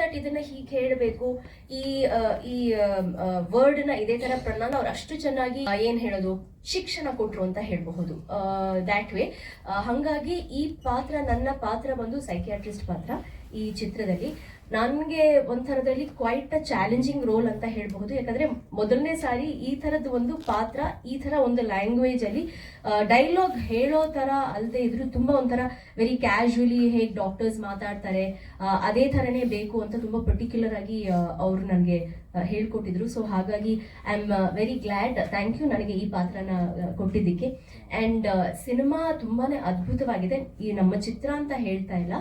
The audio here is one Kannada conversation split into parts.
ದಟ್ ಇದನ್ನ ಹೀಗೆ ಹೇಳಬೇಕು, ಈ ಈ ವರ್ಡ್ನ ಇದೇ ತರ ಪ್ರಣಾನ ಅವ್ರು ಅಷ್ಟು ಚೆನ್ನಾಗಿ ಏನ್ ಹೇಳೋದು, ಶಿಕ್ಷಣ ಕೊಟ್ರು ಅಂತ ಹೇಳಬಹುದು. ದ್ಯಾಟ್ ವೇ ಹಂಗಾಗಿ ಈ ಪಾತ್ರ, ನನ್ನ ಪಾತ್ರ ಬಂದು ಸೈಕಿಯಾಟ್ರಿಸ್ಟ್ ಪಾತ್ರ ಈ ಚಿತ್ರದಲ್ಲಿ. ನನಗೆ ಒಂಥರದಲ್ಲಿ ಕ್ವೈಟ್ ಅ ಚಾಲೆಂಜಿಂಗ್ ರೋಲ್ ಅಂತ ಹೇಳಬಹುದು. ಯಾಕಂದ್ರೆ ಮೊದಲನೇ ಸಾರಿ ಈ ತರದ ಒಂದು ಪಾತ್ರ, ಈ ತರ ಒಂದು ಲ್ಯಾಂಗ್ವೇಜ್ ಅಲ್ಲಿ ಡೈಲಾಗ್ ಹೇಳೋ ಥರ ಅಲ್ಲದೆ ಇದ್ರು ತುಂಬಾ ಒಂಥರ ವೆರಿ ಕ್ಯಾಶುವಲಿ ಹೇಗೆ ಡಾಕ್ಟರ್ಸ್ ಮಾತಾಡ್ತಾರೆ ಅದೇ ತರನೇ ಬೇಕು ಅಂತ ತುಂಬಾ ಪರ್ಟಿಕ್ಯುಲರ್ ಆಗಿ ಅವರು ನನಗೆ ಹೇಳ್ಕೊಟ್ಟಿದ್ರು. ಸೊ ಹಾಗಾಗಿ I am very glad thank you ನನಗೆ ಈ ಪಾತ್ರನ ಕೊಟ್ಟಿದ್ದಕ್ಕೆ. ಆ್ಯಂಡ್ ಸಿನಿಮಾ ತುಂಬಾನೇ ಅದ್ಭುತವಾಗಿದೆ. ಈ ನಮ್ಮ ಚಿತ್ರ ಅಂತ ಹೇಳ್ತಾ ಇಲ್ಲ.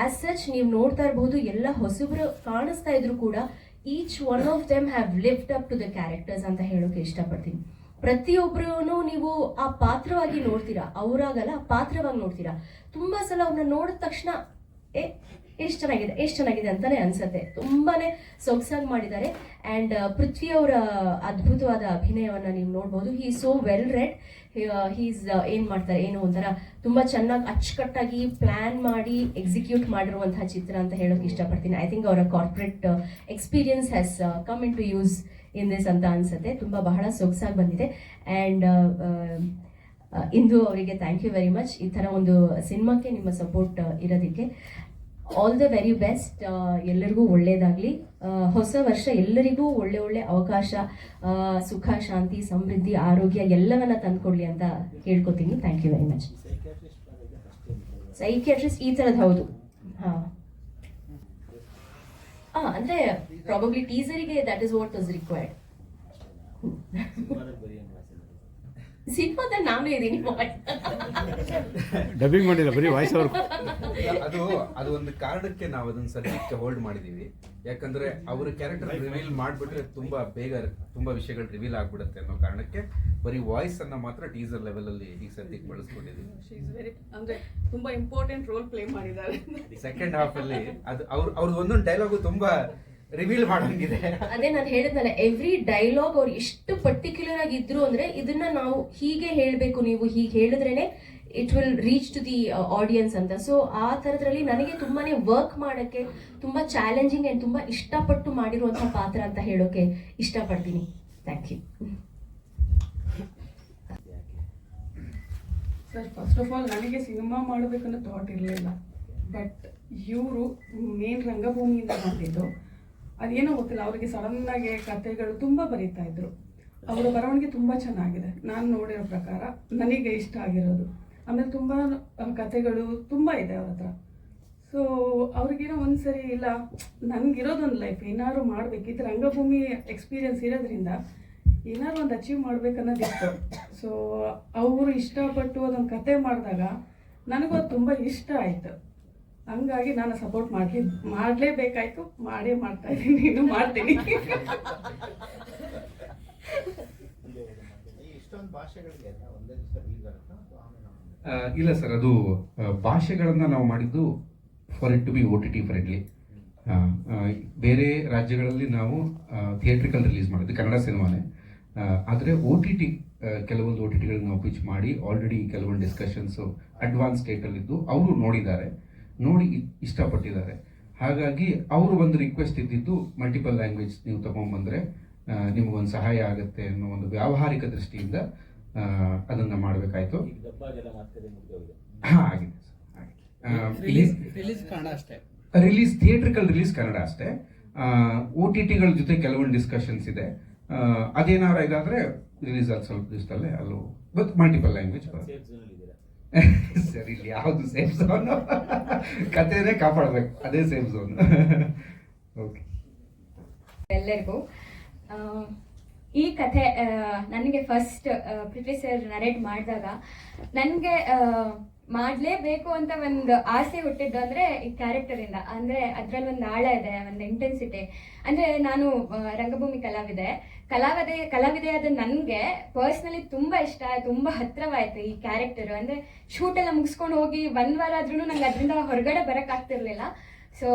ಆಸ್ ಸಚ್ ನೀವು ನೋಡ್ತಾ ಇರಬಹುದು ಎಲ್ಲ ಹೊಸಬರು ಕಾಣಿಸ್ತಾ ಇದ್ರು ಕೂಡ each one of them have lift up to the characters ಅಂತ ಹೇಳೋಕೆ ಇಷ್ಟಪಡ್ತೀನಿ. ಪ್ರತಿಯೊಬ್ಬರೂ ನೀವು ಆ ಪಾತ್ರವಾಗಿ ನೋಡ್ತೀರಾ? ಅವರಾಗಲ್ಲ, ಆ ಪಾತ್ರವಾಗಿ ನೋಡ್ತೀರಾ? ತುಂಬಾ ಸಲ ಅವ್ರನ್ನ ನೋಡಿದ ತಕ್ಷಣ, ಏ ಎಷ್ಟು ಚೆನ್ನಾಗಿದೆ ಎಷ್ಟು ಚೆನ್ನಾಗಿದೆ ಅಂತಾನೆ ಅನ್ಸುತ್ತೆ. ತುಂಬಾನೇ ಸೊಗಸಾಗಿ ಮಾಡಿದ್ದಾರೆ. ಅಂಡ್ ಪೃಥ್ವಿ ಅವರ ಅದ್ಭುತವಾದ ಅಭಿನಯವನ್ನು ನೀವು ನೋಡ್ಬೋದು. He so well read he's ಏನ್ ಮಾಡ್ತಾರೆ, ಏನು ಒಂಥರ ತುಂಬಾ ಚೆನ್ನಾಗಿ ಅಚ್ಚುಕಟ್ಟಾಗಿ ಪ್ಲಾನ್ ಮಾಡಿ ಎಕ್ಸಿಕ್ಯೂಟ್ ಮಾಡಿರುವಂತಹ ಚಿತ್ರ ಅಂತ ಹೇಳೋಕೆ ಇಷ್ಟಪಡ್ತೀನಿ. ಐ ಥಿಂಕ್ ಅವರ corporate experience has come into use in this ಅಂತ ಅನ್ಸುತ್ತೆ. ತುಂಬಾ ಬಹಳ ಸೊಗಸಾಗಿ ಬಂದಿದೆ. ಅಂಡ್ ಇಂದು ಅವರಿಗೆ ಥ್ಯಾಂಕ್ ಯು ವೆರಿ ಮಚ್ ಈ ಥರ ಒಂದು ಸಿನಿಮಾಕ್ಕೆ ನಿಮ್ಮ ಸಪೋರ್ಟ್ ಇರೋದಕ್ಕೆ. ಆಲ್ ದ ವೆರಿ ಬೆಸ್ಟ್ ಎಲ್ಲರಿಗೂ ಒಳ್ಳೇದಾಗಲಿ. ಹೊಸ ವರ್ಷ ಎಲ್ಲರಿಗೂ ಒಳ್ಳೆ ಒಳ್ಳೆ ಅವಕಾಶ ಸುಖ, ಶಾಂತಿ, ಸಮೃದ್ಧಿ, ಆರೋಗ್ಯ ಎಲ್ಲವನ್ನ ತಂದ್ಕೊಡ್ಲಿ ಅಂತ ಕೇಳ್ಕೊತೀನಿ. Thank you very much psychiatrist ಈ ಥರದ್ದು ಹೌದು. ಹಾಂ. ಅಂದ್ರೆ ಅಂದರೆ probably ಟೀಸರಿಗೆ that is what was required ಸಿನಿಮಾದಲ್ಲಿ ನಾನು ಇದ್ದೀನಿ ಡಬ್ಬಿಂಗ್ ಮಾಡಿಲ್ಲ, ಬರೀ ವಾಯ್ಸ್ ಅವ್ರು ಅದು ಅದು ಒಂದು ಕಾರಣಕ್ಕೆ ನಾವು ಅದನ್ನ ಸದ್ಯಕ್ಕೆ ಹೋಲ್ಡ್ ಮಾಡಿದೀವಿ ಯಾಕಂದ್ರೆ ಅವ್ರ ಕ್ಯಾರೆಕ್ಟರ್ ರಿವೀಲ್ ಮಾಡ್ಬಿಟ್ರೆ ತುಂಬಾ ಬೇಗ ತುಂಬಾ ವಿಷಯಗಳು ರಿವೀಲ್ ಆಗ್ಬಿಡುತ್ತೆ ಅನ್ನೋ ಕಾರಣಕ್ಕೆ ಬರೀ ವಾಯ್ಸ್ ಅನ್ನ ಮಾತ್ರ ಟೀಸರ್ ಲೆವೆಲ್ ಅಲ್ಲಿ ಈಗ ಸದ್ಯಕ್ಕೆ ಬಳಸ್ಕೊಂಡಿದೀವಿ ಅಂದ್ರೆ ತುಂಬಾ ಇಂಪಾರ್ಟೆಂಟ್ ರೋಲ್ ಪ್ಲೇ ಮಾಡಿದ್ದಾರೆ ಸೆಕೆಂಡ್ ಹಾಫ್ ಅಲ್ಲಿ ಅದು ಅವ್ರ ಅವ್ರದ್ದು ಒಂದೊಂದು ಡೈಲಾಗು ತುಂಬಾ ರಿವೀಲ್ ಮಾಡಂಗಿದೆ. ಅದೇ ನಾನು ಹೇಳಿದ್ನಲ್ಲ ಎವ್ರಿ ಡೈಲಾಗ್ ಅವ್ರು ಎಷ್ಟು ಪರ್ಟಿಕ್ಯುಲರ್ ಆಗಿ ಇದ್ರು ಅಂದ್ರೆ ಇದನ್ನ ನಾವು ಹೀಗೆ ಹೇಳ್ಬೇಕು ನೀವು ಹೀಗೆ ಹೇಳಿದ್ರೇನೆ it will reach to the audience ಅಂತ. ಸೊ ಆ ಥರದ್ರಲ್ಲಿ ನನಗೆ ತುಂಬಾ ವರ್ಕ್ ಮಾಡೋಕ್ಕೆ, ತುಂಬ ಚಾಲೆಂಜಿಂಗ್ ಆ್ಯಂಡ್ ತುಂಬ ಇಷ್ಟಪಟ್ಟು ಮಾಡಿರುವಂಥ ಪಾತ್ರ ಅಂತ ಹೇಳೋಕ್ಕೆ ಇಷ್ಟಪಡ್ತೀನಿ. Thank you sir first of all ನನಗೆ ಸಿನಿಮಾ ಮಾಡಬೇಕನ್ನೋ ಥಾಟ್ ಇರಲಿಲ್ಲ. ಬಟ್ ಇವರು ಮೇನ್ ರಂಗಭೂಮಿಯಿಂದ ಬಂದಿದ್ದು. ಅದೇನೋ ಗೊತ್ತಿಲ್ಲ, ಅವರಿಗೆ ಸಡನ್ನಾಗಿ ಕಥೆಗಳು ತುಂಬ ಬರೀತಾ ಇದ್ರು. ಅವರ ಬರವಣಿಗೆ ತುಂಬ ಚೆನ್ನಾಗಿದೆ. ನಾನು ನೋಡಿರೋ ಪ್ರಕಾರ ನನಗೆ ಇಷ್ಟ ಆಗಿರೋದು. ಆಮೇಲೆ ತುಂಬ ಕಥೆಗಳು ತುಂಬ ಇದೆ ಅವ್ರ ಹತ್ರ. ಸೊ ಅವ್ರಿಗೇನೋ ಒಂದ್ಸರಿ ಇಲ್ಲ, ನನಗಿರೋದೊಂದು ಲೈಫ್ ಏನಾದ್ರು ಮಾಡ್ಬೇಕು ರಂಗಭೂಮಿ ಎಕ್ಸ್ಪೀರಿಯನ್ಸ್ ಇರೋದ್ರಿಂದ ಏನಾದ್ರು ಒಂದು ಅಚೀವ್ ಮಾಡ್ಬೇಕನ್ನೋದಿತ್ತು ಸೊ ಅವರು ಇಷ್ಟಪಟ್ಟು ಅದೊಂದು ಕತೆ ಮಾಡಿದಾಗ ನನಗೂ ಅದು ತುಂಬ ಇಷ್ಟ ಆಯಿತು. ಹಂಗಾಗಿ ನಾನು ಸಪೋರ್ಟ್ ಮಾಡಲಿ, ಮಾಡಲೇಬೇಕಾಯ್ತು, ಮಾಡೇ ಮಾಡ್ತಾ ಇದ್ದೀನಿ, ಇನ್ನು ಮಾಡ್ತೀನಿ. ಇಷ್ಟೊಂದು ಭಾಷೆಗಳಿಗೆ ಒಂದೇ ದಿವಸ ರಿಲೀಸ್ ಆಗುತ್ತಾ ಅಥವಾ ಆಮೇಲೆ ಆ, ಇಲ್ಲ ಸರ್ ಅದು ಭಾಷೆಗಳನ್ನು ನಾವು ಮಾಡಿದ್ದು for it to be O T T friendly ಬೇರೆ ರಾಜ್ಯಗಳಲ್ಲಿ ನಾವು ಥಿಯೇಟ್ರಿಕಲ್ ರಿಲೀಸ್ ಮಾಡಿದ್ದು ಕನ್ನಡ ಸಿನಿಮಾನೇ. ಆದರೆ ಒ ಟಿ ಟಿ ಕೆಲವೊಂದು ಒ ಟಿ ಟಿಗಳನ್ನ ನಾವು ಪಿಚ್ ಮಾಡಿ ಆಲ್ರೆಡಿ ಕೆಲವೊಂದು ಡಿಸ್ಕಷನ್ಸು ಅಡ್ವಾನ್ಸ್ ಸ್ಟೇಟಲ್ಲಿದ್ದು ಅವರು ನೋಡಿದ್ದಾರೆ. ನೋಡಿ ಇಷ್ಟಪಟ್ಟಿದ್ದಾರೆ. ಹಾಗಾಗಿ ಅವರು ಒಂದು ರಿಕ್ವೆಸ್ಟ್ ಇದ್ದಿದ್ದು ಮಲ್ಟಿಪಲ್ ಲ್ಯಾಂಗ್ವೇಜ್ ನೀವು ತಗೊಂಡ್ಬಂದ್ರೆ ಆ, ನಿಮಗೊಂದು ಸಹಾಯ ಆಗುತ್ತೆ ಅನ್ನೋ ಒಂದು ವ್ಯಾವಹಾರಿಕ ದೃಷ್ಟಿಯಿಂದ ಅದನ್ನ ಮಾಡಬೇಕಾಯ್ತು. ಹಾಂ ಆಗಿದೆ ಸರ್, ಆಗಿದೆ. ರಿಲೀಸ್ ರಿಲೀಸ್ ಕನ್ನಡ ಅಷ್ಟೇ. ರಿಲೀಸ್ ಥಿಯೇಟ್ರಿಕಲ್ ರಿಲೀಸ್ ಕನ್ನಡ ಅಷ್ಟೇ. ಒ ಟಿ ಟಿಗಳ ಜೊತೆ ಕೆಲವೊಂದು ಡಿಸ್ಕಷನ್ಸ್ ಇದೆ. ಅದೇನಾದ್ರು ಅದೇನಾರ ಇದಾದ್ರೆ ರಿಲೀಸ್ ಆದ ಸ್ವಲ್ಪ ದಿವಸದಲ್ಲೇ ಅಲ್ಲೂ ಬಟ್ ಮಲ್ಟಿಪಲ್ ಲ್ಯಾಂಗ್ವೇಜ್ ಸರಿ ಇಲ್ಲಿ ಯಾವುದು ಸೇಫ್ ಝೋನ್ ಕಥೆನೇ ಕಾಪಾಡಬೇಕು. ಅದೇ ಸೇಫ್ ಝೋನ್ ಓಕೆ ಎಲ್ಲರಿಗೂ ಈ ಕಥೆ ನನಗೆ ಫಸ್ಟ್ ಪೃಥ್ವಿ ಸರ್ ನರೇಟ್ ಮಾಡಿದಾಗ ನನಗೆ ಮಾಡಲೇಬೇಕು ಅಂತ ಒಂದು ಆಸೆ ಹುಟ್ಟಿದ್ದು ಅಂದರೆ ಈ ಕ್ಯಾರೆಕ್ಟರಿಂದ ಅಂದರೆ ಅದರಲ್ಲಿ ಒಂದು ಆಳ ಇದೆ, ಒಂದು ಇಂಟೆನ್ಸಿಟಿ ಅಂದರೆ ನಾನು ರಂಗಭೂಮಿ ಕಲಾವಿದೆ. ಕಲಾವಿದೆ ಕಲಾವಿದೆಯಾದ ನನಗೆ ಪರ್ಸ್ನಲಿ ತುಂಬ ಇಷ್ಟ, ತುಂಬ ಹತ್ತಿರವಾಯಿತು ಈ ಕ್ಯಾರೆಕ್ಟರು ಅಂದರೆ ಶೂಟ್ ಎಲ್ಲ ಮುಗಿಸ್ಕೊಂಡು ಹೋಗಿ ಒಂದು ವಾರ ಆದ್ರೂ ನಂಗೆ ಅದರಿಂದ ಹೊರಗಡೆ ಬರೋಕ್ಕಾಗ್ತಿರ್ಲಿಲ್ಲ ಸೊ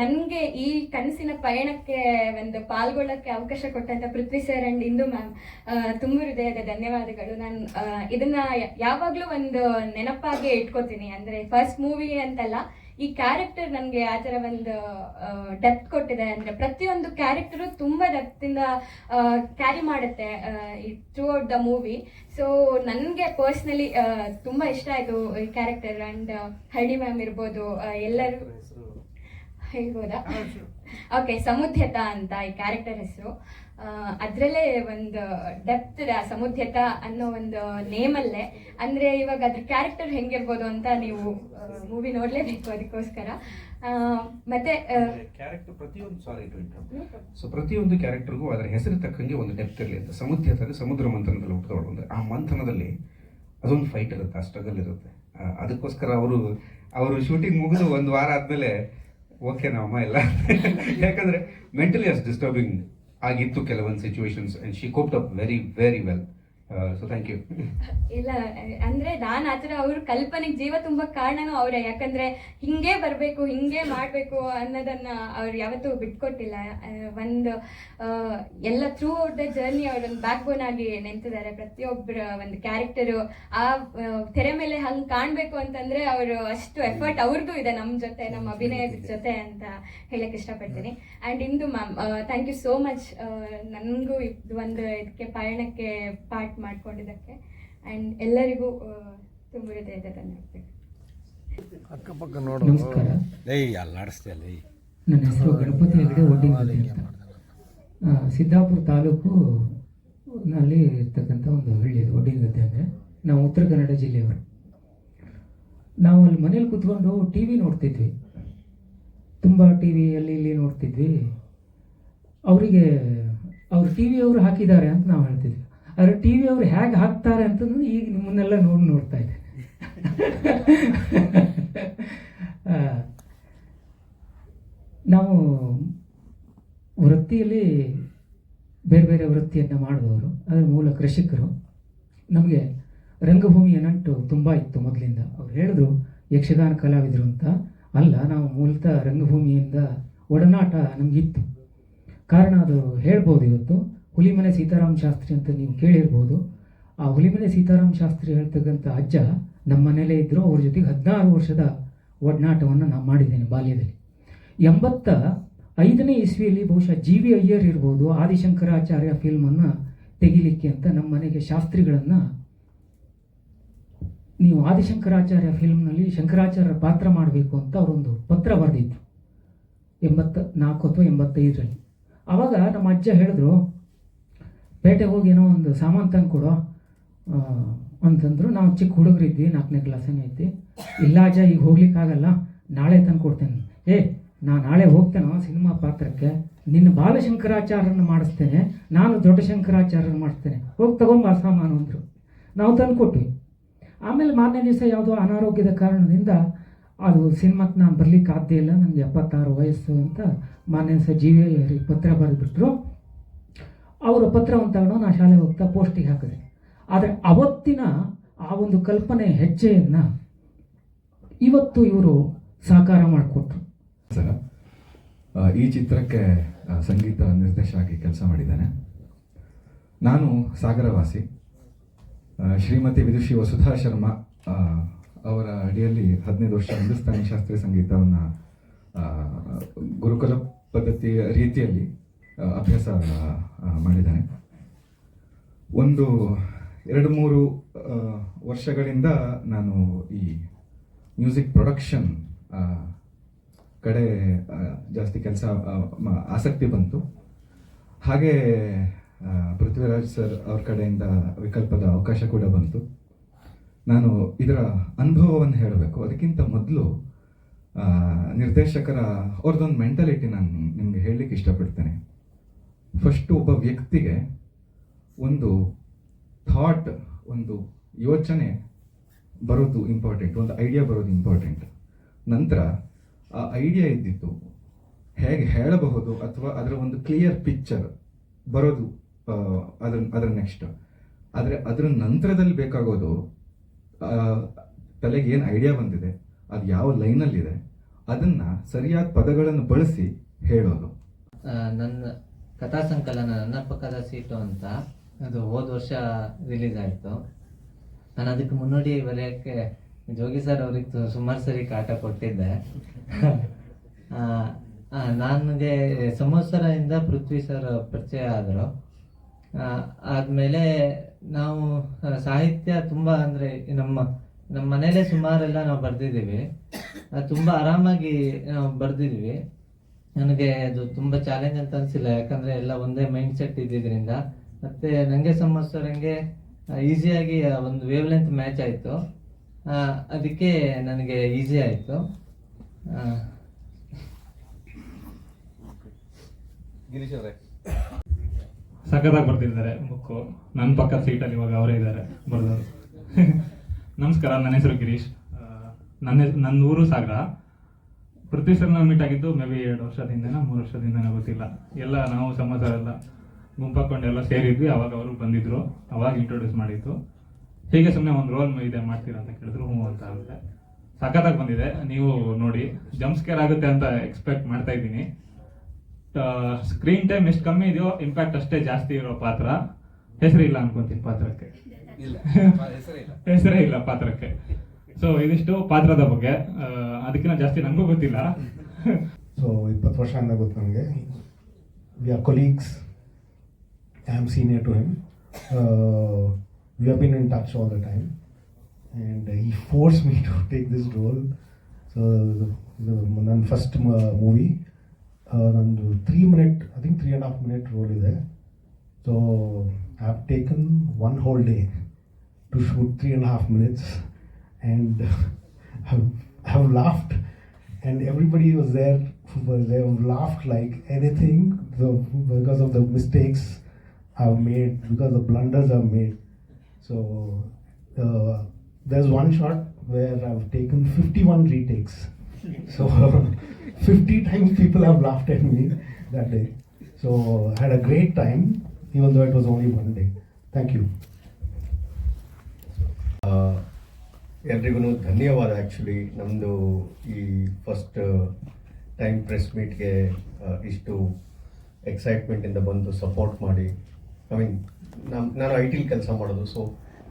ನನಗೆ ಈ ಕನಸಿನ ಪಯಣಕ್ಕೆ ಒಂದು ಪಾಲ್ಗೊಳ್ಳಕ್ಕೆ ಅವಕಾಶ ಕೊಟ್ಟಂತ Prithvi sir and Indu ma'am ತುಂಬ ಹೃದಯದ ಧನ್ಯವಾದಗಳು. ನಾನು ಇದನ್ನ ಯಾವಾಗಲೂ ಒಂದು ನೆನಪಾಗಿ ಇಟ್ಕೋತೀನಿ. ಅಂದರೆ ಫಸ್ಟ್ ಮೂವಿ ಅಂತಲ್ಲ, ಈ ಕ್ಯಾರೆಕ್ಟರ್ ನನಗೆ ಆ ಥರ ಒಂದು ಡೆಪ್ತ್ ಕೊಟ್ಟಿದೆ. ಅಂದರೆ ಪ್ರತಿಯೊಂದು ಕ್ಯಾರೆಕ್ಟರು ತುಂಬ ಡೆಪ್ತಿಂದ ಕ್ಯಾರಿ ಮಾಡುತ್ತೆ throughout the movie so ನನಗೆ ಪರ್ಸ್ನಲಿ ತುಂಬ ಇಷ್ಟ ಆಯಿತು ಈ ಕ್ಯಾರೆಕ್ಟರ್ ಆ್ಯಂಡ್ ಹಳ್ಳಿ ಮ್ಯಾಮ್ ಇರ್ಬೋದು ಎಲ್ಲರೂ ಹೇಳ್ಬೋದಾ? ಓಕೆ ಸಮುದ್ಯತ ಅಂತ ಈ ಕ್ಯಾರೆಕ್ಟರ್ ಹೆಸರು. ಅದರಲ್ಲೇ ಒಂದು ಡೆಪ್ತ್ ಇದೆ ಆ ಸಮುದ್ಯತ ಅನ್ನೋ ಒಂದು ನೇಮಲ್ಲೇ ಅಂದರೆ ಇವಾಗ ಅದ್ರ ಕ್ಯಾರೆಕ್ಟರ್ ಹೆಂಗಿರ್ಬೋದು ಅಂತ ನೀವು ಮೂವಿ ನೋಡಲೇಬೇಕು ಅದಕ್ಕೋಸ್ಕರ. ಮತ್ತೆ ಕ್ಯಾರೆಕ್ಟರ್ ಪ್ರತಿಯೊಂದು ಸಾರಿ ಸೊ ಪ್ರತಿಯೊಂದು ಕ್ಯಾರೆಕ್ಟರ್ಗೂ ಅದರ ಹೆಸರು ತಕ್ಕಂಗೆ ಒಂದು ಡೆಪ್ತ್ ಇರಲಿ ಅಂತ. ಸಮುದ್ರ ಅಂದರೆ ಸಮುದ್ರ ಮಂಥನದಲ್ಲಿ ಹುಟ್ಟಿದವಳು ಅಂದರೆ ಆ ಮಂಥನದಲ್ಲಿ ಅದೊಂದು ಫೈಟ್ ಇರುತ್ತೆ ಆ ಸ್ಟ್ರಗಲ್ ಇರುತ್ತೆ. ಅದಕ್ಕೋಸ್ಕರ ಅವರು ಅವರು ಶೂಟಿಂಗ್ ಮುಗಿದು ಒಂದು ವಾರ ಆದಮೇಲೆ ಓಕೆ ಅಮ್ಮ ಇಲ್ಲ ಯಾಕಂದರೆ ಮೆಂಟಲಿ ಅಸ್ ಡಿಸ್ಟರ್ಬಿಂಗ್ ಆಗಿತ್ತು ಕೆಲವೊಂದು situations and she coped up very very well so thank you ಇಲ್ಲ ಅಂದ್ರೆ ನಾನು ಆತರ ಅವ್ರ ಕಲ್ಪನೆಗೆ ಜೀವ ತುಂಬಾ ಕಾರಣನೂ ಅವರೇ. ಯಾಕಂದ್ರೆ ಹಿಂಗೆ ಬರಬೇಕು ಹಿಂಗೆ ಮಾಡಬೇಕು ಅನ್ನೋದನ್ನ ಅವ್ರು ಯಾವತ್ತೂ ಬಿಟ್ಕೊಟ್ಟಿಲ್ಲ. ಆ, ಒಂದು ಆ, ಎಲ್ಲ ಥ್ರೂ ಔಟ್ ದ ಜರ್ನಿ ಅವ್ರೊಂದು ಬ್ಯಾಕ್ ಬೋನ್ ಆಗಿ ನಿಂತಿದ್ದಾರೆ ಪ್ರತಿಯೊಬ್ಬರ ಒಂದು ಕ್ಯಾರೆಕ್ಟರು ಆ ಆ, ತೆರೆ ಮೇಲೆ ಹಂಗ್ ಕಾಣಬೇಕು ಅಂತಂದ್ರೆ ಅವರು ಅಷ್ಟು ಎಫರ್ಟ್ ಅವ್ರದ್ದು ಇದೆ ನಮ್ಮ ಜೊತೆ ನಮ್ಮ ಅಭಿನಯದ ಜೊತೆ ಅಂತ ಹೇಳಕ್ ಇಷ್ಟಪಡ್ತೀನಿ. And Indu ma'am thank you so much ನನಗೂ ಇದು ಒಂದು ಇದಕ್ಕೆ ಪಯಣಕ್ಕೆ ಪಾರ್ಟ್ ಮಾಡ್ಕೊಂಡಿದ್ದಕ್ಕೆ. ಆ್ಯಂಡ್ ಎಲ್ಲರಿಗೂ ತುಂಬ ಹೃದಯದ ನೋಡಿ. ನಮಸ್ಕಾರ. ಅಲ್ಲಾಡಿಸ್ತೀಯಲ್ಲ ನನ್ನ ಹೆಸರು ಗಣಪತಿ ಹೆಗಡೆ ಅಂತ. ಸಿದ್ದಾಪುರ ತಾಲೂಕು ನಲ್ಲಿ ಇರ್ತಕ್ಕಂಥ ಒಂದು ಹಳ್ಳಿ ಅದು ಒಡ್ಡಿನಗದ್ದೆ ಅಂದರೆ. ನಾವು ಉತ್ತರ ಕನ್ನಡ ಜಿಲ್ಲೆಯವರು. ನಾವು ಅಲ್ಲಿ ಮನೇಲಿ ಕೂತ್ಕೊಂಡು ಟಿ ವಿ ನೋಡ್ತಿದ್ವಿ. ತುಂಬ ಟಿ ವಿ ಅಲ್ಲಿ ಇಲ್ಲಿ ನೋಡ್ತಿದ್ವಿ. ಅವರಿಗೆ ಅವ್ರು ಟಿ ವಿ ಅವರು ಹಾಕಿದ್ದಾರೆ ಅಂತ ನಾವು ಹೇಳ್ತಿದ್ವಿ. ಆದರೆ ಟಿ ವಿ ಅವರು ಹೇಗೆ ಹಾಕ್ತಾರೆ ಅಂತ ಈಗ ನಿಮ್ಮನ್ನೆಲ್ಲ ನೋಡಿ ನೋಡ್ತಾ ಇದ್ದೇನೆ. ನಾವು ವೃತ್ತಿಯಲ್ಲಿ ಬೇರೆ ಬೇರೆ ವೃತ್ತಿಯನ್ನು ಮಾಡಿದವರು ಅದರ ಮೂಲ ಕೃಷಿಕರು. ನಮಗೆ ರಂಗಭೂಮಿಯ ನಂಟು ತುಂಬ ಇತ್ತು ಮೊದಲಿಂದ. ಅವ್ರು ಹೇಳಿದ್ರು, ಯಕ್ಷಗಾನ ಕಲಾವಿದರು ಅಂತ. ಅಲ್ಲ, ನಾವು ಮೂಲತಃ ರಂಗಭೂಮಿಯಿಂದ ಒಡನಾಟ ನಮಗಿತ್ತು. ಕಾರಣ ಅದು ಹೇಳ್ಬೋದು ಇವತ್ತು. ಹುಲಿಮನೆ ಸೀತಾರಾಮ ಶಾಸ್ತ್ರಿ ಅಂತ ನೀವು ಕೇಳಿರ್ಬೋದು. ಆ ಹುಲಿಮನೆ ಸೀತಾರಾಮ ಶಾಸ್ತ್ರಿ ಹೇಳ್ತಕ್ಕಂಥ ಅಜ್ಜ ನಮ್ಮ ಮನೇಲೇ ಇದ್ದರು ಅವ್ರ ಜೊತೆಗೆ ಹದಿನಾರು ವರ್ಷದ ಒಡನಾಟವನ್ನು ನಾನು ಮಾಡಿದ್ದೇನೆ ಬಾಲ್ಯದಲ್ಲಿ. ಎಂಬತ್ತ ಐದನೇ ಇಸ್ವಿಯಲ್ಲಿ ಬಹುಶಃ ಜಿ ವಿ ಅಯ್ಯರ್ ಇರ್ಬೋದು ಆದಿಶಂಕರಾಚಾರ್ಯ ಫಿಲ್ಮನ್ನು ತೆಗಿಲಿಕ್ಕೆ ಅಂತ ನಮ್ಮ ಮನೆಗೆ ಶಾಸ್ತ್ರಿಗಳನ್ನು ನೀವು ಆದಿಶಂಕರಾಚಾರ್ಯ ಫಿಲ್ಮ್ನಲ್ಲಿ ಶಂಕರಾಚಾರ್ಯ ಪಾತ್ರ ಮಾಡಬೇಕು ಅಂತ ಅವರೊಂದು ಪತ್ರ ಬರೆದಿತ್ತು. ಎಂಬತ್ತ ನಾಲ್ಕು ಅಥವಾ ಎಂಬತ್ತೈದರಲ್ಲಿ. ಆವಾಗ ನಮ್ಮ ಅಜ್ಜ ಹೇಳಿದ್ರು ಪೇಟೆಗೆ ಹೋಗಿ ಏನೋ ಒಂದು ಸಾಮಾನು ತಂದು ಕೊಡು ಅಂತಂದ್ರು ನಾವು ಚಿಕ್ಕ ಹುಡುಗರಿದ್ವಿ ನಾಲ್ಕನೇ ಕ್ಲಾಸನೇ ಐತಿ ಇಲ್ಲ ಅಜ್ಜ, ಈಗ ಹೋಗ್ಲಿಕ್ಕಾಗಲ್ಲ ನಾಳೆ ತಂದು ಕೊಡ್ತೇನೆ. ಏ, ನಾ ನಾಳೆ ಹೋಗ್ತೇನೋ ಸಿನಿಮಾ ಪಾತ್ರಕ್ಕೆ, ನಿನ್ನ ಬಾಲಶಂಕರಾಚಾರ್ಯನ ಮಾಡಿಸ್ತೇನೆ, ನಾನು ದೊಡ್ಡ ಶಂಕರಾಚಾರ್ಯನ ಮಾಡಿಸ್ತೇನೆ. ಹೋಗಿ ತಗೊಂಬ ಸಾಮಾನು ಅಂದರು. ನಾವು ತಂದು ಕೊಟ್ವಿ. ಆಮೇಲೆ ಮಾರನೇ ದಿವಸ ಯಾವುದೋ ಅನಾರೋಗ್ಯದ ಕಾರಣದಿಂದ ಅದು ಸಿನಿಮಾಕ್ಕೆ ನಾನು ಬರ್ಲಿಕ್ಕೆ ಆದ್ದೇ ಇಲ್ಲ ನನಗೆ ಎಪ್ಪತ್ತಾರು ವಯಸ್ಸು ಅಂತ ಮಾರನೇ ದಿವಸ ಜೀವಿ ವಿ ಪತ್ರ ಬರೆದ್ಬಿಟ್ರು. ಅವರ ಪತ್ರವನ್ನು ತಗೊಂಡು ನಾನು ಶಾಲೆಗೆ ಹೋಗ್ತಾ ಪೋಸ್ಟಿಗೆ ಹಾಕಿದೆ. ಆದರೆ ಅವತ್ತಿನ ಆ ಒಂದು ಕಲ್ಪನೆ ಹೆಜ್ಜೆಯನ್ನು ಇವತ್ತು ಇವರು ಸಾಕಾರ ಮಾಡಿಕೊಟ್ರು. ಸರ್ ಈ ಚಿತ್ರಕ್ಕೆ ಸಂಗೀತ ನಿರ್ದೇಶಕಿ ಕೆಲಸ ಮಾಡಿದ್ದೇನೆ. ನಾನು ಸಾಗರವಾಸಿ. ಶ್ರೀಮತಿ ವಿದುಷಿ ವಸುಧಾ ಶರ್ಮಾ ಅವರ ಅಡಿಯಲ್ಲಿ ಹದಿನೈದು ವರ್ಷ ಹಿಂದೂಸ್ತಾನಿ ಶಾಸ್ತ್ರೀಯ ಸಂಗೀತವನ್ನು ಗುರುಕುಲ ಪದ್ಧತಿಯ ರೀತಿಯಲ್ಲಿ ಅಭ್ಯಾಸ ಮಾಡಿದ್ದಾನೆ. ಒಂದು, ಎರಡು, ಮೂರು ವರ್ಷಗಳಿಂದ ನಾನು ಈ ಮ್ಯೂಸಿಕ್ ಪ್ರೊಡಕ್ಷನ್ ಕಡೆ ಜಾಸ್ತಿ ಕೆಲಸ ಆಸಕ್ತಿ ಬಂತು. ಹಾಗೆ ಪೃಥ್ವಿರಾಜ್ ಸರ್ ಅವ್ರ ಕಡೆಯಿಂದ ವಿಕಲ್ಪದ ಅವಕಾಶ ಕೂಡ ಬಂತು. ನಾನು ಇದರ ಅನುಭವವನ್ನು ಹೇಳಬೇಕು. ಅದಕ್ಕಿಂತ ಮೊದಲು ನಿರ್ದೇಶಕರ, ಅವ್ರದ್ದೊಂದು ಮೆಂಟಾಲಿಟಿ ನಾನು ನಿಮಗೆ ಹೇಳಲಿಕ್ಕೆ ಇಷ್ಟಪಡ್ತೇನೆ. ಫಸ್ಟು ಒಬ್ಬ ವ್ಯಕ್ತಿಗೆ ಒಂದು ಥಾಟ್ ಒಂದು ಯೋಚನೆ ಬರೋದು ಇಂಪಾರ್ಟೆಂಟ್ ಒಂದು ಐಡಿಯಾ ಬರೋದು ಇಂಪಾರ್ಟೆಂಟ್ ನಂತರ ಆ ಐಡಿಯಾ ಇದ್ದಿತ್ತು ಹೇಗೆ ಹೇಳಬಹುದು ಅಥವಾ ಅದರ ಒಂದು ಕ್ಲಿಯರ್ ಪಿಕ್ಚರ್ ಬರೋದು ಅದ್ರ, ಅದರ ನೆಕ್ಸ್ಟ್ ಆದರೆ ಅದರ ನಂತರದಲ್ಲಿ ಬೇಕಾಗೋದು ತಲೆಗೆ ಏನು ಐಡಿಯಾ ಬಂದಿದೆ, ಅದು ಯಾವ ಲೈನಲ್ಲಿದೆ ಅದನ್ನು ಸರಿಯಾದ ಪದಗಳನ್ನು ಬಳಸಿ ಹೇಳೋದು. ನನ್ನ ಕಥಾ ಸಂಕಲನ ನನ್ನ ಪಕ್ಕದ ಸೀಟು ಅಂತ ಅದು ಹೋದ ವರ್ಷ ರಿಲೀಸ್ ಆಯಿತು. ನಾನು ಅದಕ್ಕೆ ಮುನ್ನೋಡಿ ಬರೆಯೋಕ್ಕೆ ಜೋಗಿ ಸರ್ ಅವ್ರಿಗೆ ಸುಮಾರು ಸರಿ ಕಾಟ ಕೊಟ್ಟಿದ್ದೆ. ನನಗೆ ಸಮೋಸರದಿಂದ ಪೃಥ್ವಿ ಸರ್ ಪರಿಚಯ ಆದರು. ಆದಮೇಲೆ ನಾವು ಸಾಹಿತ್ಯ ತುಂಬ ಅಂದರೆ ನಮ್ಮ ನಮ್ಮ ಮನೇಲೇ ಸುಮಾರೆಲ್ಲ ನಾವು ಬರೆದಿದ್ದೀವಿ. ತುಂಬ ಆರಾಮಾಗಿ ನಾವು ಬರೆದಿದ್ವಿ ನನಗೆ ಅದು ತುಂಬ ಚಾಲೆಂಜ್ ಅಂತ ಅನಿಸಿಲ್ಲ. ಯಾಕಂದರೆ ಎಲ್ಲ ಒಂದೇ ಮೈಂಡ್ ಸೆಟ್ ಇದ್ದಿದ್ದರಿಂದ ಮತ್ತು ನನಗೆ ಸಂವತ್ಸರಂಗೆ ಈಸಿಯಾಗಿ ಒಂದು ವೇವ್ ಲೆಂತ್ ಮ್ಯಾಚ್ ಆಯಿತು ಅದಕ್ಕೆ ನನಗೆ ಈಸಿ ಆಯಿತು. ಗಿರೀಶ್ ಅವರೇ. ಸಖತ್ತಾಗಿ ಬರ್ತಿದ್ದಾರೆ ಬುಕ್ಕು ನನ್ನ ಪಕ್ಕದ ಸೀಟಲ್ಲಿ ಇವಾಗ ಅವರೇ ಇದ್ದಾರೆ. ಬರೆದವರು. ನಮಸ್ಕಾರ ನನ್ನ ಹೆಸರು ಗಿರೀಶ್. ನನ್ನ ನನ್ನ ಊರು ಸಾಗರ. ಪೃಥ್ವಿ ಸರ್ನ ಮೀಟ್ ಆಗಿದ್ದು ಮೇ ಬಿ ಎರಡು ವರ್ಷದ ಹಿಂದೆನೋ ಮೂರು ವರ್ಷದ ಹಿಂದೆನೋ ಗೊತ್ತಿಲ್ಲ. ಎಲ್ಲ ನಾವು ಸಮಾಚಾರ ಎಲ್ಲ ಗುಂಪಾಕೊಂಡು ಎಲ್ಲ ಸೇರಿದ್ವಿ ಅವಾಗ ಅವರು ಬಂದಿದ್ರು ಅವಾಗ ಇಂಟ್ರೊಡ್ಯೂಸ್ ಮಾಡಿದ್ದು. ಹೀಗೆ ಸುಮ್ಮನೆ ಒಂದು ರೋಲ್ ಇದೆ ಮಾಡ್ತೀರಾ ಅಂತ ಕೇಳಿದ್ರು ಹ್ಞೂ ಅಂತ ಆಗುತ್ತೆ. ಸಖತ್ತಾಗಿ ಬಂದಿದೆ. ನೀವು ನೋಡಿ ಜಂಪ್ಸ್ಕೇರ್ ಆಗುತ್ತೆ ಅಂತ ಎಕ್ಸ್ಪೆಕ್ಟ್ ಮಾಡ್ತಾ ಇದ್ದೀನಿ. ಸ್ಕ್ರೀನ್ ಟೈಮ್ ಎಷ್ಟು ಕಮ್ಮಿ ಇದೆಯೋ ಇಂಪ್ಯಾಕ್ಟ್ ಅಷ್ಟೇ ಜಾಸ್ತಿ ಇರೋ ಪಾತ್ರ. ಹೆಸರಿಲ್ಲ ಅನ್ಕೊಂತೀನಿ ಪಾತ್ರಕ್ಕೆ. ಹೆಸರೇ ಇಲ್ಲ ಪಾತ್ರಕ್ಕೆ. ಸೊ ಇದಿಷ್ಟು ಪಾತ್ರದ ಬಗ್ಗೆ. ಅದಕ್ಕಿಂತ ಜಾಸ್ತಿ ನನಗೂ ಗೊತ್ತಿಲ್ಲ. ಸೊ ಇಪ್ಪತ್ತು ವರ್ಷ ಅಂದ ಗೊತ್ತು ನನಗೆ we are colleagues I am senior to him we have been in touch all the time and he force me to take this role so ನನ್ನ ಫಸ್ಟ್ ಮೂವಿ ನಂದು three minute I think three and half minute role ಇದೆ. So I have taken one whole day to shoot three and half minutes and have, have laughed. And everybody was there they have laughed like anything because of the mistakes I've made because the blunders I've made. So uh, there's one shot where I've taken 51 retakes. So 50 times people have laughed at me that day. So I had a great time even though it was only one day. Thank you ಎಲ್ರಿಗೂ ಧನ್ಯವಾದ. ಆ್ಯಕ್ಚುಲಿ ನಮ್ಮದು ಈ ಫಸ್ಟ್ ಟೈಮ್ ಪ್ರೆಸ್ ಮೀಟ್ಗೆ ಇಷ್ಟು ಎಕ್ಸೈಟ್ಮೆಂಟಿಂದ ಬಂದು ಸಪೋರ್ಟ್ ಮಾಡಿ. ಐ ಮೀನ್ ನಮ್ಮ ನಾನು ಐ ಟಿಲಿ ಕೆಲಸ ಮಾಡೋದು ಸೊ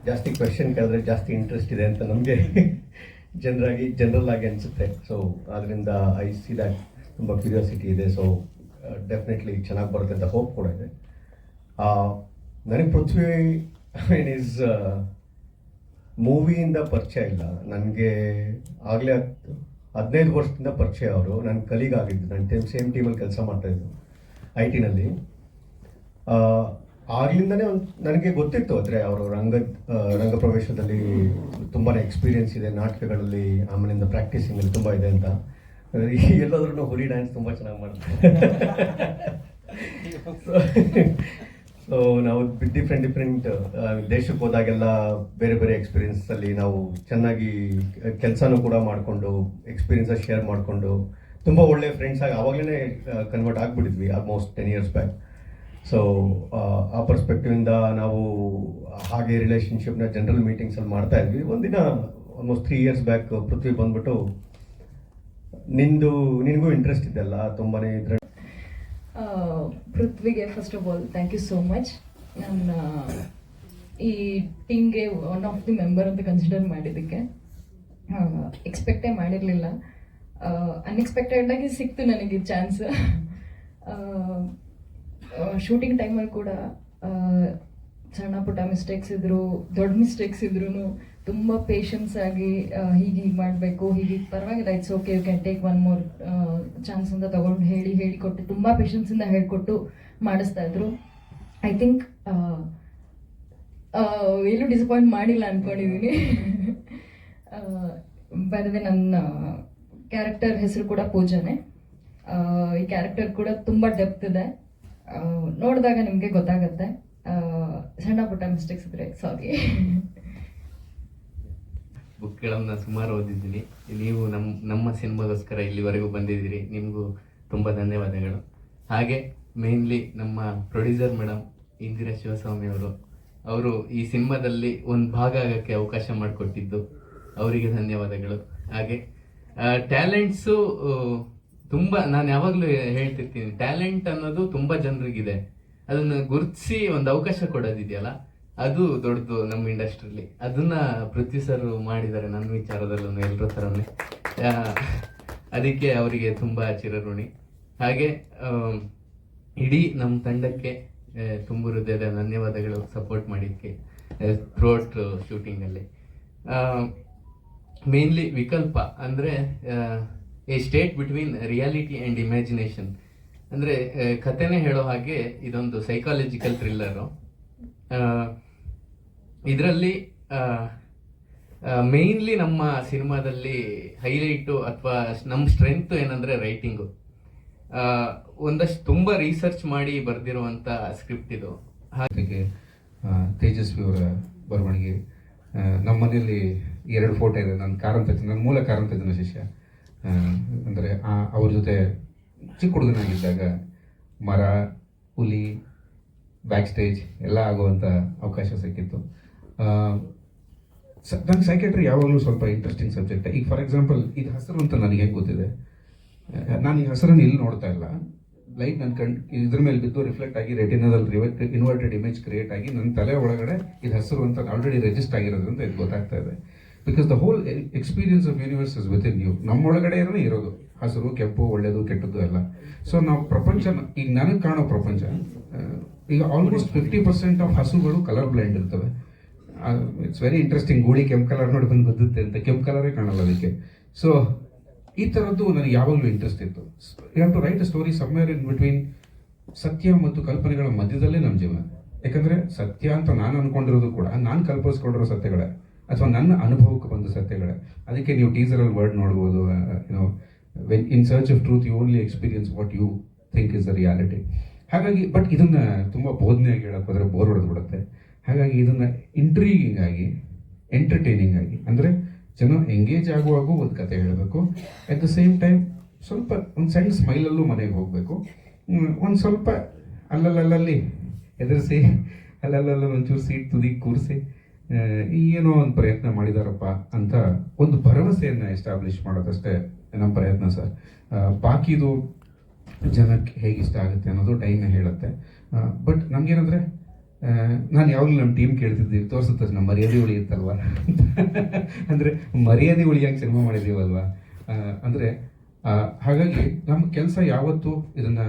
ಜಾಸ್ತಿ ಕ್ವೆಶನ್ ಕೇಳಿದ್ರೆ ಜಾಸ್ತಿ ಇಂಟ್ರೆಸ್ಟ್ ಇದೆ ಅಂತ ನಮಗೆ ಜನರಾಗಿ ಜನರಲ್ ಆಗಿ ಅನಿಸುತ್ತೆ. ಸೊ ಅದರಿಂದ ಐ ಸಿ ದ್ಯಾಟ್ ತುಂಬ ಕ್ಯೂರಿಯಾಸಿಟಿ ಇದೆ. ಸೊ ಡೆಫಿನೆಟ್ಲಿ ಚೆನ್ನಾಗಿ ಬರುತ್ತೆ ಅಂತ ಹೋಪ್ ಕೂಡ ಇದೆ. ಆ, ನನಗೆ ಪೃಥ್ವಿ ಮೀನ್ ಈಸ್ ಮೂವಿಯಿಂದ ಪರಿಚಯ ಇಲ್ಲ. ನನಗೆ ಆಗಲೇ ಹದಿನೈದು ವರ್ಷದಿಂದ ಪರಿಚಯ ಅವರು. ನನ್ನ ಕಲೀಗಾಗಿದ್ದು ನನ್ನ ಟೈಮ್ ಸೇಮ್ ಟೀಮಲ್ಲಿ ಕೆಲಸ ಮಾಡ್ತಾಯಿದ್ದು ಐ ಟಿನಲ್ಲಿ ಆಗ್ಲಿಂದನೇ ಒಂದು, ನನಗೆ ಗೊತ್ತಿತ್ತು ಅಂದರೆ ಅವರು ರಂಗ ರಂಗ ಪ್ರವೇಶದಲ್ಲಿ ತುಂಬಾ ಎಕ್ಸ್ಪೀರಿಯನ್ಸ್ ಇದೆ. ನಾಟಕಗಳಲ್ಲಿ ಆಮೇಲಿಂದ ಪ್ರಾಕ್ಟೀಸಿಂಗಲ್ಲಿ ತುಂಬ ಇದೆ ಅಂತ. ಎಲ್ಲಾದ್ರೂ ಹುಲಿ ಡ್ಯಾನ್ಸ್ ತುಂಬ ಚೆನ್ನಾಗಿ ಮಾಡ್ತಾರೆ. ಸೊ ನಾವು ಡಿಫ್ರೆಂಟ್ ಡಿಫ್ರೆಂಟ್ ದೇಶಕ್ಕೆ ಹೋದಾಗೆಲ್ಲ ಬೇರೆ ಬೇರೆ ಎಕ್ಸ್ಪೀರಿಯನ್ಸಲ್ಲಿ ನಾವು ಚೆನ್ನಾಗಿ ಕೆಲಸನೂ ಕೂಡ ಮಾಡಿಕೊಂಡು ಎಕ್ಸ್ಪೀರಿಯನ್ಸ ಶೇರ್ ಮಾಡಿಕೊಂಡು, ತುಂಬ ಒಳ್ಳೆ ಫ್ರೆಂಡ್ಸ್ ಆಗಿ ಆವಾಗಲೇ convert ಆಗಿಬಿಟ್ಟಿದ್ವಿ almost ten years back so ಆ ಪರ್ಸ್ಪೆಕ್ಟಿವಿಂದ ನಾವು ಹಾಗೆ ರಿಲೇಷನ್ಶಿಪ್ನ ಜನರಲ್ ಮೀಟಿಂಗ್ಸಲ್ಲಿ ಮಾಡ್ತಾ ಇದ್ವಿ. ಒಂದಿನ almost three years back Prithvi ಬಂದ್ಬಿಟ್ಟು, ನಿಂದು, ನಿನಗೂ ಇಂಟ್ರೆಸ್ಟ್ ಇದೆಲ್ಲ ತುಂಬಾ ಇದ್ರೆ ಪೃಥ್ವಿಗೆ first of all thank you so much ನನ್ನ ಈ ಟೀಮ್ಗೆ ಒನ್ ಆಫ್ ದಿ ಮೆಂಬರ್ ಅಂತ ಕನ್ಸಿಡರ್ ಮಾಡಿದ್ದಕ್ಕೆ ಎಕ್ಸ್ಪೆಕ್ಟೇ ಮಾಡಿರಲಿಲ್ಲ. ಅನ್ಎಕ್ಸ್ಪೆಕ್ಟೆಡಾಗಿ ಸಿಕ್ತು ನನಗೆ ಚಾನ್ಸ್ ಶೂಟಿಂಗ್ ಟೈಮಲ್ಲಿ ಕೂಡ ಸಣ್ಣ ಪುಟ್ಟ ಮಿಸ್ಟೇಕ್ಸ್ ಇದ್ದರು ದೊಡ್ಡ ಮಿಸ್ಟೇಕ್ಸ್ ಇದ್ರು ತುಂಬ ಪೇಷನ್ಸ್ ಆಗಿ ಹೀಗೆ ಹೀಗೆ ಮಾಡಬೇಕು, ಹೀಗೆ ಪರವಾಗಿಲ್ಲ it's okay you can take one more chance ಅಂತ ತಗೊಂಡು ಹೇಳಿ ಹೇಳಿಕೊಟ್ಟು ತುಂಬ ಪೇಷನ್ಸಿಂದ ಹೇಳಿಕೊಟ್ಟು ಮಾಡಿಸ್ತಾ ಇದ್ರು. ಐ ಥಿಂಕ್ ಎಲ್ಲೂ ಡಿಸಪಾಯಿಂಟ್ ಮಾಡಿಲ್ಲ ಅಂದ್ಕೊಂಡಿದ್ದೀನಿ ಬರದೆ ನನ್ನ ಕ್ಯಾರೆಕ್ಟರ್ ಹೆಸರು ಕೂಡ ಪೂಜಾನೆ. ಈ ಕ್ಯಾರೆಕ್ಟರ್ ಕೂಡ ತುಂಬ ಡೆಪ್ತ್ ಇದೆ. ನೋಡಿದಾಗ ನಿಮಗೆ ಗೊತ್ತಾಗತ್ತೆ. ಸಣ್ಣ ಪುಟ್ಟ ಮಿಸ್ಟೇಕ್ಸ್ ಇದ್ರೆ ಸಾರಿ ಬುಕ್ಗಳನ್ನು ಸುಮಾರು ಓದಿದ್ದೀನಿ. ನೀವು ನಮ್ಮ ನಮ್ಮ ಸಿನಿಮಾಗೋಸ್ಕರ ಇಲ್ಲಿವರೆಗೂ ಬಂದಿದ್ದೀರಿ. ನಿಮಗೂ ತುಂಬ ಧನ್ಯವಾದಗಳು. ಹಾಗೆ ಮೇನ್ಲಿ ನಮ್ಮ ಪ್ರೊಡ್ಯೂಸರ್ ಮೇಡಮ್ ಇಂದಿರಾ ಶಿವಸ್ವಾಮಿ ಅವರು ಅವರು ಈ ಸಿನಿಮಾದಲ್ಲಿ ಒಂದು ಭಾಗ ಆಗೋಕ್ಕೆ ಅವಕಾಶ ಮಾಡಿಕೊಟ್ಟಿದ್ದು ಅವರಿಗೆ ಧನ್ಯವಾದಗಳು. ಹಾಗೆ ಟ್ಯಾಲೆಂಟ್ಸು ತುಂಬ ನಾನು ಯಾವಾಗಲೂ ಹೇಳ್ತಿರ್ತೀನಿ, ಟ್ಯಾಲೆಂಟ್ ಅನ್ನೋದು ತುಂಬ ಜನರಿಗಿದೆ. ಅದನ್ನು ಗುರುತಿಸಿ ಒಂದು ಅವಕಾಶ ಕೊಡೋದಿದೆಯಲ್ಲ ಅದು ದೊಡ್ಡದು ನಮ್ಮ ಇಂಡಸ್ಟ್ರಿಲಿ. ಅದನ್ನ ಪೃಥ್ವಿ ಸರ್ ಮಾಡಿದ್ದಾರೆ ನನ್ನ ವಿಚಾರದಲ್ಲೂ ಎಲ್ಲರ ಥರನೇ. ಅದಕ್ಕೆ ಅವರಿಗೆ ತುಂಬ ಚಿರಋಣಿ. ಹಾಗೆ ಇಡೀ ನಮ್ಮ ತಂಡಕ್ಕೆ ತುಂಬು ಹೃದಯದ ಧನ್ಯವಾದಗಳು ಸಪೋರ್ಟ್ ಮಾಡಿದ್ದಕ್ಕೆ ಥ್ರೋಟ್ ಶೂಟಿಂಗಲ್ಲಿ ಮೇನ್ಲಿ ವಿಕಲ್ಪ ಅಂದರೆ a state between reality and imagination ಅಂದರೆ ಕಥೆನೇ ಹೇಳೋ ಹಾಗೆ ಇದೊಂದು ಸೈಕಾಲಜಿಕಲ್ ಥ್ರಿಲ್ಲರು ಇದರಲ್ಲಿ ಮೇಯ್ನ್ಲಿ ನಮ್ಮ ಸಿನಿಮಾದಲ್ಲಿ ಹೈಲೈಟು ಅಥವಾ ನಮ್ಮ ಸ್ಟ್ರೆಂತ್ ಏನಂದರೆ ರೈಟಿಂಗು ಒಂದಷ್ಟು ತುಂಬ ರಿಸರ್ಚ್ ಮಾಡಿ ಬರೆದಿರುವಂಥ ಸ್ಕ್ರಿಪ್ಟ್ ಇದು. ಹಾಗೆ ತೇಜಸ್ವಿ ಅವರ ಬರವಣಿಗೆ ನಮ್ಮ ಮನೆಯಲ್ಲಿ ಎರಡು ಫೋಟೋ ಇದೆ. ನನ್ನ ಕಾರಂತ ನನ್ನ ಮೂಲ ಕಾರಂತಜ್ಜನ ಶಿಷ್ಯ. ಅಂದ್ರೆ ಅವ್ರ ಜೊತೆ ಚಿಕ್ಕ ಹುಡುಗನಾಗಿದ್ದಾಗ ಮರ, ಹುಲಿ ಬ್ಯಾಕ್ ಸ್ಟೇಜ್ ಎಲ್ಲ ಆಗುವಂಥ ಅವಕಾಶ ಸಿಕ್ಕಿತ್ತು. ನಂಗೆ ಸೈಕೆಟ್ರಿ ಯಾವಾಗಲೂ ಸ್ವಲ್ಪ ಇಂಟ್ರೆಸ್ಟಿಂಗ್ ಸಬ್ಜೆಕ್ಟ್ ಈಗ ಫಾರ್ ಎಕ್ಸಾಂಪಲ್ ಇದು ಹೆಸರು ಅಂತ ನನಗೆ ಹೇಗೆ ಗೊತ್ತಿದೆ? ನಾನು ಈ ಹೆಸರನ್ನು ಇಲ್ಲಿ ನೋಡ್ತಾ ಇಲ್ಲ. ಲೈಟ್ ನನ್ನ ಕಣ್, ಇದ್ರ ಮೇಲೆ ಬಿದ್ದು ರಿಫ್ಲೆಕ್ಟ್ ಆಗಿ ರೆಟಿನಾದಲ್ಲಿ ಇನ್ವರ್ಟೆಡ್ ಇಮೇಜ್ ಕ್ರಿಯೇಟ್ ಆಗಿ ನನ್ನ ತಲೆ ಒಳಗಡೆ ಇದು ಹೆಸರು ಅಂತ ಆಲ್ರೆಡಿ ರಿಜಿಸ್ಟ್ ಆಗಿರೋದ್ರಿಂದ ಇದು ಗೊತ್ತಾಗ್ತಾ ಇದೆ. Because the whole experience of universe is within you ನಮ್ಮೊಳಗಡೆ ಇರೋದು. ಹಸಿರು, ಕೆಂಪು ಒಳ್ಳೆಯದು ಕೆಟ್ಟದ್ದು ಎಲ್ಲ. ಸೊ ನಾವು ಪ್ರಪಂಚ, ಈಗ ನನಗೆ ಕಾಣೋ ಪ್ರಪಂಚ ಈಗ ಆಲ್ಮೋಸ್ಟ್ ಫಿಫ್ಟಿ ಪರ್ಸೆಂಟ್ ಆಫ್ ಹಸುಗಳು ಕಲರ್ ಬ್ಲೈಂಡ್ ಇರ್ತವೆ. ಇಟ್ಸ್ ವೆರಿ ಇಂಟ್ರೆಸ್ಟಿಂಗ್ ಗೂಳಿ ಕೆಂಪು ಕಲರ್ ನೋಡಿ ಬಂದು ಗೊತ್ತುತ್ತೆ ಅಂತ. ಕೆಂಪು ಕಲರೇ ಕಾಣಲ್ಲ ಅದಕ್ಕೆ. ಸೊ ಈ ಥರದ್ದು ನನಗೆ ಯಾವಾಗಲೂ ಇಂಟ್ರೆಸ್ಟ್ ಇತ್ತು. You have to write a story somewhere in between ಸತ್ಯ ಮತ್ತು ಕಲ್ಪನೆಗಳ ಮಧ್ಯದಲ್ಲೇ ನಮ್ಮ ಜೀವನ. ಯಾಕಂದರೆ ಸತ್ಯ ಅಂತ ನಾನು ಅಂದ್ಕೊಂಡಿರೋದು ಕೂಡ, ನಾನು ಕಲ್ಪಿಸ್ಕೊಂಡಿರೋ ಸತ್ಯಗಳೇ, ಅಥವಾ ನನ್ನ ಅನುಭವಕ್ಕೆ ಬಂದ ಸತ್ಯಗಳೇ. ಅದಕ್ಕೆ ನೀವು ಟೀಸರಲ್ಲಿ ವರ್ಡ್ ನೋಡ್ಬೋದು you know when in search of truth you only experience what you think is the reality ಹಾಗಾಗಿ ಬಟ್ ಇದನ್ನು ತುಂಬ ಬೋಧನೆಯಾಗಿ ಹೇಳಕ್ ಹೋದ್ರೆ ಬೋರ್ ಹೊಡೆದು ಬಿಡುತ್ತೆ. ಹಾಗಾಗಿ ಇದನ್ನ ಇಂಟ್ರೀಗಿಂಗ್ ಆಗಿ ಎಂಟರ್ಟೈನಿಂಗ್ ಆಗಿ, ಅಂದರೆ ಜನ ಎಂಗೇಜ್ ಆಗುವಾಗೂ ಒಂದು ಕತೆ ಹೇಳಬೇಕು. ಅಟ್ ದ ಸೇಮ್ ಟೈಮ್ ಸ್ವಲ್ಪ ಒಂದು ಸಣ್ಣ ಸ್ಮೈಲಲ್ಲೂ ಮನೆಗೆ ಹೋಗಬೇಕು. ಒಂದು ಸ್ವಲ್ಪ ಅಲ್ಲಲ್ಲಲ್ಲಿ ಎದುರಿಸಿ, ಅಲ್ಲಲ್ಲಲ್ಲಿ ಒಂಚೂರು ಸೀಟ್ ತುದಿ ಕೂರಿಸಿ ಏನೋ ಒಂದು ಪ್ರಯತ್ನ ಮಾಡಿದಾರಪ್ಪ ಅಂತ ಒಂದು ಭರವಸೆಯನ್ನು ಎಸ್ಟಾಬ್ಲಿಷ್ ಮಾಡೋದಷ್ಟೇ ನಮ್ಮ ಪ್ರಯತ್ನ ಸರ್. ಬಾಕಿದು ಜನಕ್ಕೆ ಹೇಗಿಷ್ಟ ಆಗುತ್ತೆ ಅನ್ನೋದು ಟೈಮೇ ಹೇಳುತ್ತೆ. ಬಟ್ ನಮ್ಗೇನಂದ್ರೆ ನಾನು ಯಾವಾಗಲೂ ನಮ್ಮ ಟೀಮ್ ಕೇಳ್ತಿದ್ದೀವಿ ತೋರಿಸುತ್ತೆ ನಮ್ಮ ಮರ್ಯಾದೆ ಉಳಿಯುತ್ತಲ್ವ ಅಂದರೆ ಮರ್ಯಾದೆ ಉಳಿಯಂಗೆ ಸಿನಿಮಾ ಮಾಡಿದ್ದೀವಲ್ವ ಅಂದರೆ ಹಾಗಾಗಿ ನಮ್ಮ ಕೆಲಸ ಯಾವತ್ತೂ ಇದನ್ನ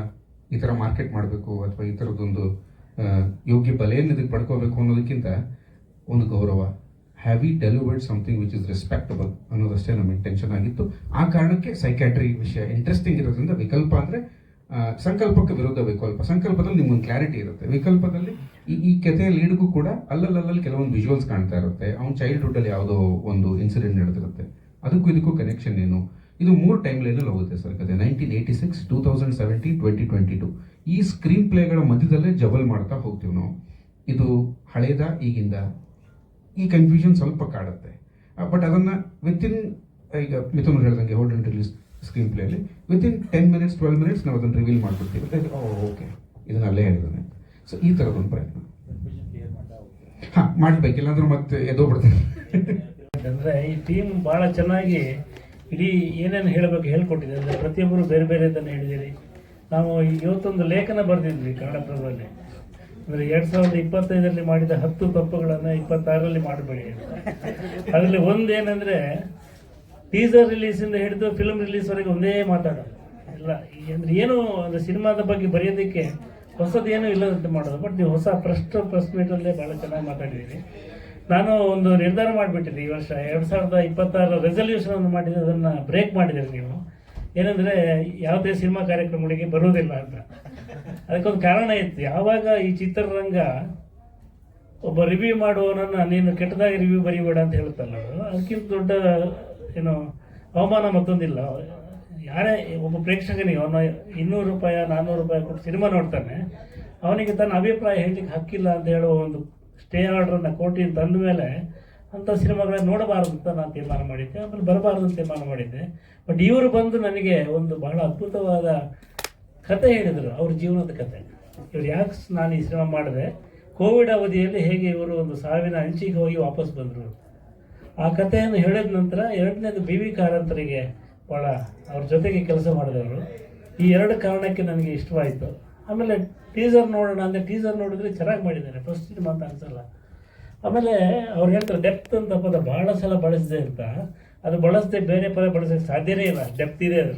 ಈ ಥರ ಮಾರ್ಕೆಟ್ ಮಾಡಬೇಕು ಅಥವಾ ಈ ಥರದ್ದೊಂದು ಯೋಗ್ಯ ಬಲೆಯನ್ನು ಇದಕ್ಕೆ ಪಡ್ಕೋಬೇಕು ಅನ್ನೋದಕ್ಕಿಂತ ಒಂದು ಗೌರವ. Have delivered something which is respectable ಅನ್ನೋದಷ್ಟೇ ನಮ್ಮ ಇಂಟೆನ್ಷನ್ ಆಗಿತ್ತು. ಆ ಕಾರಣಕ್ಕೆ ಸೈಕ್ಯಾಟ್ರಿ ವಿಷಯ ಇಂಟ್ರೆಸ್ಟಿಂಗ್ ಇರೋದ್ರಿಂದ ವಿಕಲ್ಪ ಅಂದರೆ ಸಂಕಲ್ಪಕ್ಕೆ ವಿರುದ್ಧ ವಿಕಲ್ಪ. ಸಂಕಲ್ಪದಲ್ಲಿ ನಿಮ್ಗೊಂದು ಕ್ಲಾರಿಟಿ ಇರುತ್ತೆ. ವಿಕಲ್ಪದಲ್ಲಿ ಈ ಈ ಕಥೆಯ ಲೀಡ್ಗೂ ಕೂಡ ಅಲ್ಲಲ್ಲಲ್ಲಿ ಕೆಲವೊಂದು ವಿಜುವಲ್ಸ್ ಕಾಣ್ತಾ ಇರುತ್ತೆ. ಅವ್ನ ಚೈಲ್ಡ್ಹುಡ್ಡಲ್ಲಿ ಯಾವುದೋ ಒಂದು ಇನ್ಸಿಡೆಂಟ್ ನಡೆದಿರುತ್ತೆ. ಅದಕ್ಕೂ ಇದಕ್ಕೂ ಕನೆಕ್ಷನ್ ಏನು? ಇದು ಮೂರು ಟೈಮ್ ಲೈನಲ್ಲಿ ಹೋಗುತ್ತೆ ಸರ್ ಕತೆ nineteen eighty six two thousand seventeen twenty twenty two ಈ ಸ್ಕ್ರೀನ್ ಪ್ಲೇಗಳ ಮಧ್ಯದಲ್ಲೇ ಜಬಲ್ ಮಾಡ್ತಾ ಹೋಗ್ತೀವಿ ನಾವು. ಇದು ಹಳೇದ, ಈಗಿಂದ. ಈ ಕನ್ಫ್ಯೂಷನ್ ಸ್ವಲ್ಪ ಕಾಡುತ್ತೆ. ಬಟ್ ಅದನ್ನು ವಿತಿನ್ ಈಗ ಮಿಥುನ್ ಹೇಳ್ದಂಗೆ hold and release screen ಪ್ಲೇಲಿ within ten minutes twelve minutes ನಾವು ಅದನ್ನು ರಿವೀಲ್ ಮಾಡ್ಬಿಡ್ತೀವಿ. ಓಕೆ ಇದನ್ನ ಅಲ್ಲೇ ಹೇಳಿದ್ದಾನೆ. ಸೊ ಈ ಥರದೊಂದು ಪ್ರಯತ್ನ. ಹಾಂ ಮಾಡಬೇಕು. ಇಲ್ಲಾಂದ್ರೆ ಮತ್ತೆ ಎದೋ ಬಿಡ್ತಾರೆ ಅಂದರೆ ಈ ಟೀಮ್ ಭಾಳ ಚೆನ್ನಾಗಿ ಇಡೀ ಏನೇನು ಹೇಳಬೇಕು ಹೇಳ್ಕೊಟ್ಟಿದೆ. ಅಂದರೆ ಪ್ರತಿಯೊಬ್ಬರು ಬೇರೆ ಬೇರೆ ಇದನ್ನು ಹೇಳಿದ್ದೀರಿ. ನಾವು ಇವತ್ತೊಂದು ಲೇಖನ ಬರೆದಿದ್ವಿ ಕನ್ನಡಪ್ರಭದಲ್ಲಿ. ಅಂದರೆ ಎರಡು ಸಾವಿರದ ಇಪ್ಪತ್ತೈದರಲ್ಲಿ ಮಾಡಿದ ಹತ್ತು ತಪ್ಪುಗಳನ್ನು ಇಪ್ಪತ್ತಾರರಲ್ಲಿ ಮಾಡಬೇಡಿ ಅದರಲ್ಲಿ ಒಂದು ಏನಂದರೆ ಟೀಸರ್ ರಿಲೀಸಿಂದ ಹಿಡಿದು ಫಿಲ್ಮ್ ರಿಲೀಸ್ವರೆಗೆ ಒಂದೇ ಮಾತಾಡೋದು. ಇಲ್ಲ ಅಂದ್ರೆ ಏನು ಅಂದರೆ ಸಿನಿಮಾದ ಬಗ್ಗೆ ಬರೆಯೋದಕ್ಕೆ ಹೊಸದು ಏನೂ ಇಲ್ಲದಂತೆ ಮಾಡೋದು. ಬಟ್ ನೀವು ಹೊಸ ಪ್ರಶ್ನ ಪ್ರೆಸ್ ಮೀಟಲ್ಲೇ ಭಾಳ ಚೆನ್ನಾಗಿ ಮಾತಾಡಿದ್ದೀರಿ. ನಾನು ಒಂದು ನಿರ್ಧಾರ ಮಾಡಿಬಿಟ್ಟಿದ್ದೆ ಈ ವರ್ಷ. ಎರಡು ಸಾವಿರದ ಇಪ್ಪತ್ತಾರರ ರೆಸಲ್ಯೂಷನ್ ಅನ್ನು ಮಾಡಿದ್ದು ಅದನ್ನು ಬ್ರೇಕ್ ಮಾಡಿದ್ದೀರಿ ನೀವು. ಏನಂದರೆ ಯಾವುದೇ ಸಿನಿಮಾ ಕಾರ್ಯಕ್ರಮಗಳಿಗೆ ಬರುವುದಿಲ್ಲ ಅಂತ. ಅದಕ್ಕೊಂದು ಕಾರಣ ಇತ್ತು. ಯಾವಾಗ ಈ ಚಿತ್ರರಂಗ ಒಬ್ಬ ರಿವ್ಯೂ ಮಾಡುವವನನ್ನು, ನೀನು ಕೆಟ್ಟದಾಗಿ ರಿವ್ಯೂ ಬರೀಬೇಡ ಅಂತ ಹೇಳುತ್ತಲ್ಲ ಅದು ಅದಕ್ಕಿಂತ ದೊಡ್ಡ, ಏನು, ಅವಮಾನ ಮತ್ತೊಂದಿಲ್ಲ. ಯಾರೇ, ಒಬ್ಬ ಪ್ರೇಕ್ಷಕನಿಗೆ ಅವನು ಇನ್ನೂರು ರೂಪಾಯಿ, ನಾನ್ನೂರು ರೂಪಾಯಿ ಕೊಟ್ಟು ಸಿನಿಮಾ ನೋಡ್ತಾನೆ, ಅವನಿಗೆ ತನ್ನ ಅಭಿಪ್ರಾಯ ಹೇಳಲಿಕ್ಕೆ ಹಕ್ಕಿಲ್ಲ ಅಂತ ಹೇಳುವ ಒಂದು ಸ್ಟೇ ಆರ್ಡ್ರನ್ನು ಕೋರ್ಟಿನ ತಂದ ಮೇಲೆ ಅಂಥ ಸಿನಿಮಾಗಳನ್ನ ನೋಡಬಾರದು ಅಂತ ನಾನು ತೀರ್ಮಾನ ಮಾಡಿದ್ದೆ. ಆಮೇಲೆ ಬರಬಾರದು ಅಂತ ತೀರ್ಮಾನ ಮಾಡಿದ್ದೆ. ಬಟ್ ಇವರು ಬಂದು ನನಗೆ ಒಂದು ಬಹಳ ಅದ್ಭುತವಾದ ಕತೆ ಹೇಳಿದರು, ಅವ್ರ ಜೀವನದ ಕತೆ. ಇವ್ರು ಯಾಕೆ ನಾನು ಈ ಸಿನಿಮಾ ಮಾಡಿದೆ? ಕೋವಿಡ್ ಅವಧಿಯಲ್ಲಿ ಹೇಗೆ ಇವರು ಒಂದು ಸಾವಿನ ಅಂಚಿಗೆ ಹೋಗಿ ವಾಪಸ್ ಬಂದರು? ಆ ಕಥೆಯನ್ನು ಹೇಳಿದ ನಂತರ ಎರಡನೇದು ಬಿ ವಿ ಕಾರಂತರಿಗೆ ಭಾಳ ಅವ್ರ ಜೊತೆಗೆ ಕೆಲಸ ಮಾಡಿದವರು. ಈ ಎರಡು ಕಾರಣಕ್ಕೆ ನನಗೆ ಇಷ್ಟವಾಯಿತು. ಆಮೇಲೆ ಟೀಸರ್ ನೋಡೋಣ ಅಂದರೆ ಟೀಸರ್ ನೋಡಿದ್ರೆ ಚೆನ್ನಾಗಿ ಮಾಡಿದ್ದಾರೆ. ಫಸ್ಟ್ ಇದು ಮಾತು ಅನ್ಸಲ್ಲ. ಆಮೇಲೆ ಅವ್ರು ಹೇಳ್ತಾರೆ ಡೆಪ್ತ್ ಅಂತ ಪದ ಬಹಳ ಸಲ ಬಳಸಿದೆ ಅಂತ. ಅದು ಬಳಸದೆ ಬೇರೆ ಪದ ಬಳಸೋಕ್ಕೆ ಸಾಧ್ಯನೇ ಇಲ್ಲ. ಡೆಪ್ತ್ ಇದೆ ಅದು